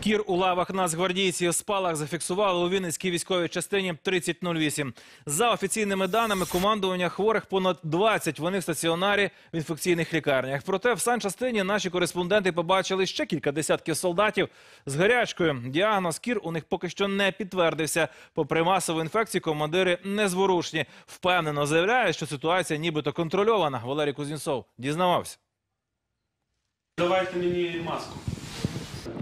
Кір у лавах нацгвардійців спалах зафіксували у Вінницькій військовій частині 3008. За офіційними даними, командування хворих понад 20. Вони в стаціонарі в інфекційних лікарнях. Проте в санчастині наші кореспонденти побачили ще кілька десятків солдатів з гарячкою. Діагноз кір у них поки що не підтвердився. Попри масову інфекцію, командири незворушні. Впевнено заявляють, що ситуація нібито контрольована. Валерій Кузнєцов дізнавався. Давайте мені маску.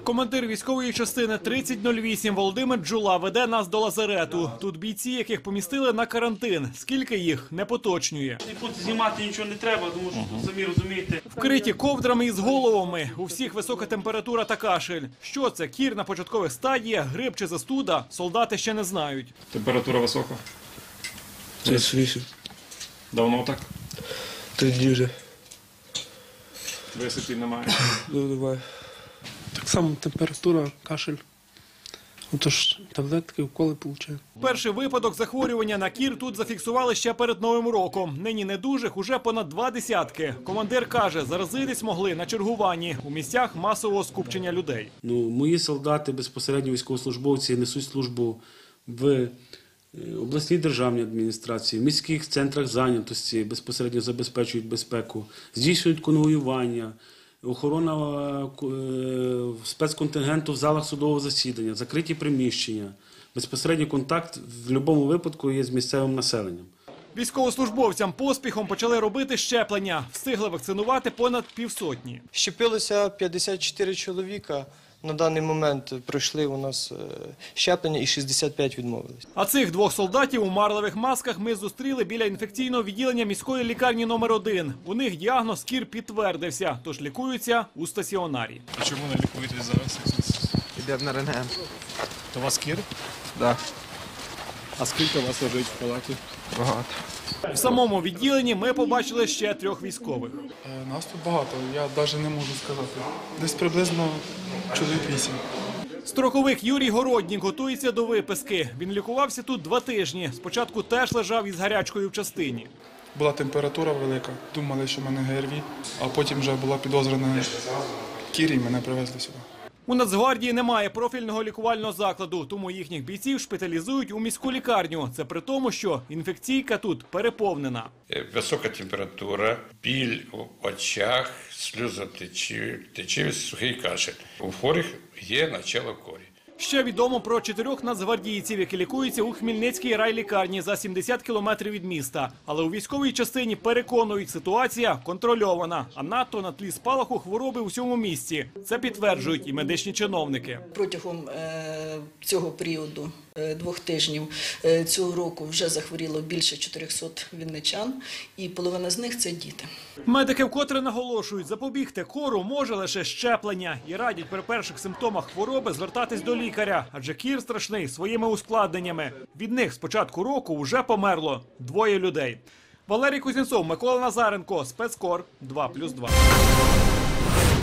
Командир військової частини 3008 Володимир Джула веде нас до лазарету. Тут бійці, яких помістили на карантин. Скільки їх не поточнює. Тут знімати нічого не треба, тому що самі розумієте. Вкриті ковдрами із головами. У всіх висока температура та кашель. Що це? Кір на початкових стадіях, грип чи застуда? Солдати ще не знають. Температура висока. 38. Давно так. Три дні вже. Висипів немає. Ну, давай. Так само температура, кашель. Отож, таблетки, уколи получаю. Перший випадок захворювання на кір тут зафіксували ще перед новим роком. Нині недужих уже понад два десятки. Командир каже, заразитись могли на чергуванні у місцях масового скупчення людей. Ну, мої солдати, безпосередньо військовослужбовці, несуть службу в е, обласній державній адміністрації, в міських центрах зайнятості, безпосередньо забезпечують безпеку, здійснюють конвоювання, охорона е, е, спецконтингенту в залах судового засідання, закриті приміщення. Безпосередній контакт в будь-якому випадку є з місцевим населенням. Військовослужбовцям поспіхом почали робити щеплення. Встигли вакцинувати понад півсотні. Щепилося 54 чоловіка. На даний момент пройшли у нас е, щеплення і 65 відмовились. А цих двох солдатів у марлевих масках ми зустріли біля інфекційного відділення міської лікарні номер 1 У них діагноз кір підтвердився, тож лікуються у стаціонарі. А чому не лікуєтесь зараз? Йдемо на рентген. То вас кір? Да, А скільки вас лежить в палаті? Багато. В самому відділенні ми побачили ще трьох військових. Е, Нас тут багато, я навіть не можу сказати. Десь приблизно чоловік вісім. Строковик Юрій Городнік готується до виписки. Він лікувався тут два тижні. Спочатку теж лежав із гарячкою в частині. Була температура велика, думали, що в мене ГРВІ, а потім вже була підозрена кірі, і мене привезли сюди. У Нацгвардії немає профільного лікувального закладу, тому їхніх бійців шпиталізують у міську лікарню. Це при тому, що інфекційка тут переповнена. Е, Висока температура, біль в очах, сльозотечивість, сухий кашель. У хворих є начало корі. Ще відомо про чотирьох нацгвардійців, які лікуються у Хмельницькій райлікарні за 70 кілометрів від міста. Але у військовій частині переконують, ситуація контрольована, а надто на тлі спалаху хвороби у всьому місті. Це підтверджують і медичні чиновники. Протягом е, цього періоду е, двох тижнів е, цього року вже захворіло більше 400 вінничан, і половина з них це діти. Медики вкотре наголошують, запобігти кору може лише щеплення і радять при перших симптомах хвороби звертатись до лікаря, адже кір страшний своїми ускладненнями. Від них з початку року вже померло двоє людей. Валерій Кузнєцов, Микола Назаренко, спецкор 2+,2.